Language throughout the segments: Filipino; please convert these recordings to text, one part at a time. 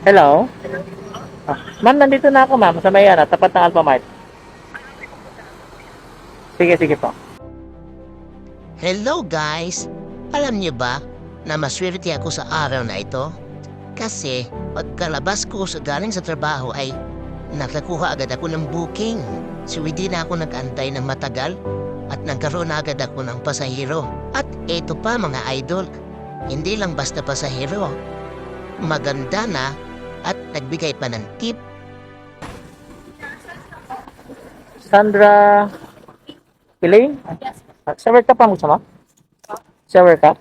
Hello? Ah, ma'am, nandito na ako, ma'am, sa may ano, tapat ng Alphamart. Sige, sige po. Hello guys! Alam niyo ba na maswerte ako sa araw na ito? Kasi pagkalabas ko sa galing sa trabaho ay nakakuha agad ako ng booking. So hindi na ako nag-antay ng matagal at nagkaroon na agad ako ng pasahero. At eto pa mga idol, hindi lang basta pasahero. Maganda na at nagbigay pa ng tip Sandra Elaine? Yes. Sa work ka pa mo sama? Sa work ka?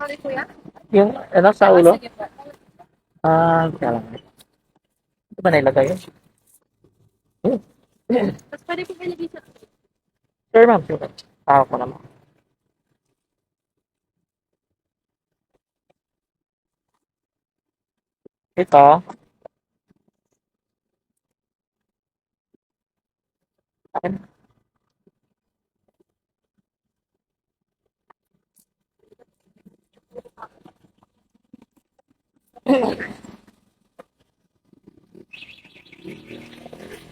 Sorry, kuya. Yung, ano, sa ulo? Ah, kaya lang. Ito ba nailagay yun? Hmm. Tapos pwede po ilagay sa... Sure, ma'am. Sure. Ah, ako naman. Ito. Akin.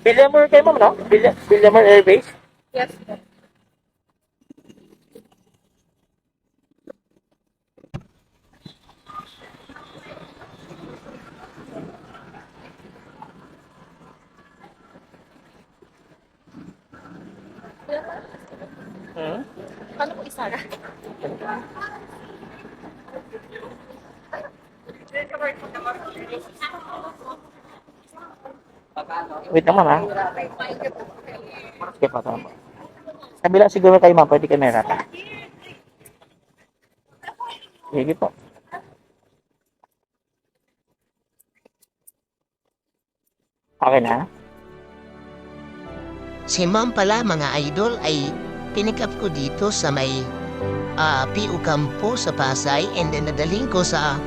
Billiamore kayo, ma'am, no? Bill- Billiamore Air Base? Yes. Hmm? Paano po isa na? Wait ma'am, ha? Sige pa, tama. Kabila siguro kayo, ma'am. Pwede kayo may rata. Sige po. Okay na? Si ma'am pala mga idol ay pinick up ko dito sa may ah, PU Campo sa Pasay and then nadaling ko sa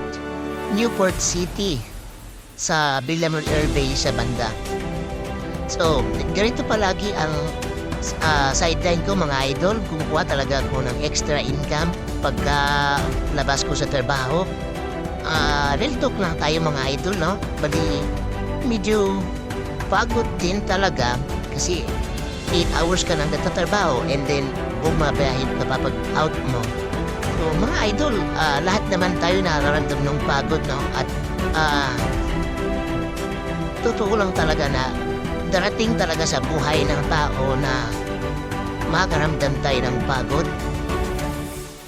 Newport City sa Villamor Air Base sa banda. So, ganito palagi ang ah, sideline ko mga idol. Kumukuha talaga ako ng extra income pagka labas ko sa trabaho. Ah, real talk lang tayo mga idol, no? Bali, medyo pagod din talaga kasi 8 hours ka nang nagtatrabaho and then bumabiyahe ka pa pag out mo. So mga idol, ah, lahat naman tayo nararamdam ng pagod, no? At ah, totoo lang talaga na darating talaga sa buhay ng tao na makaramdam tayo ng pagod.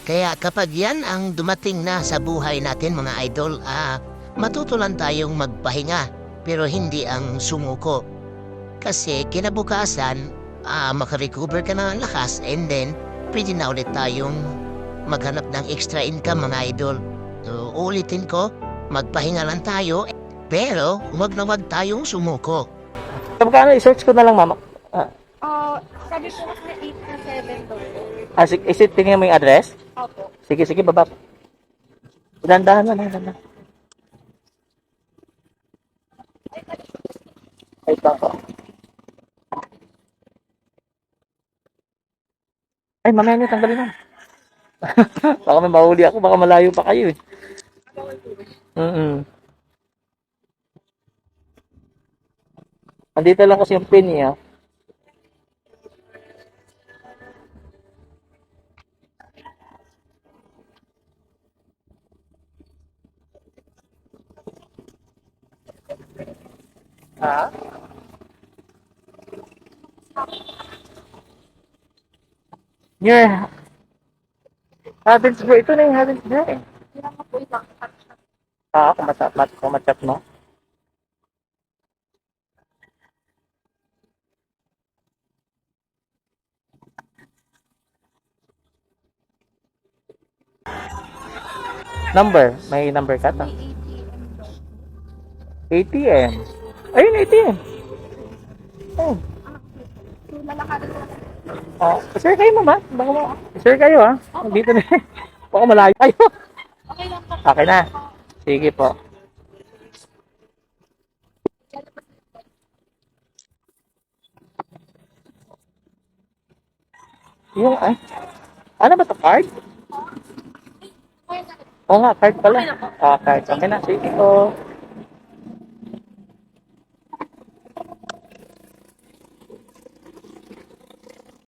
Kaya kapag yan ang dumating na sa buhay natin mga idol, ah, matuto lang tayong magpahinga pero hindi ang sumuko. Kasi kinabukasan, ah makarecover ka ng lakas and then pwede na ulit tayong maghanap ng extra income mga idol. So, ulitin ko, magpahinga lang tayo pero huwag na huwag tayong sumuko. Magkano, i-search ko na lang, ma'am. Ah, Ah, sabi kasi 8 to 7 daw po. ah, sige, isit, tingnan mo yung address? Opo. Sige, sige, baba. Dandahan mo, dandahan. Ay, pa Ay, mamaya niyo, tanggalin na. baka may mahuli ako, baka malayo pa kayo eh. Mm Andito lang kasi yung pin niya. Ha? Your Haddensburg. Ito na yung Haddensburg eh. Hindi naman po ilang Ah, kumatap, mat, kumatap mo. Number? May number ka to? ATM. Ayun, ATM. Oh. Lalakarin ko. Oh, sir kayo mama. Baka. Sir kayo ha. Dito na. Baka malayo kayo. Okay lang. Okay na. Sige po. Yung, ay. Ano ba to card? Oo nga, card pala. Ah, card. Okay na. Sige po.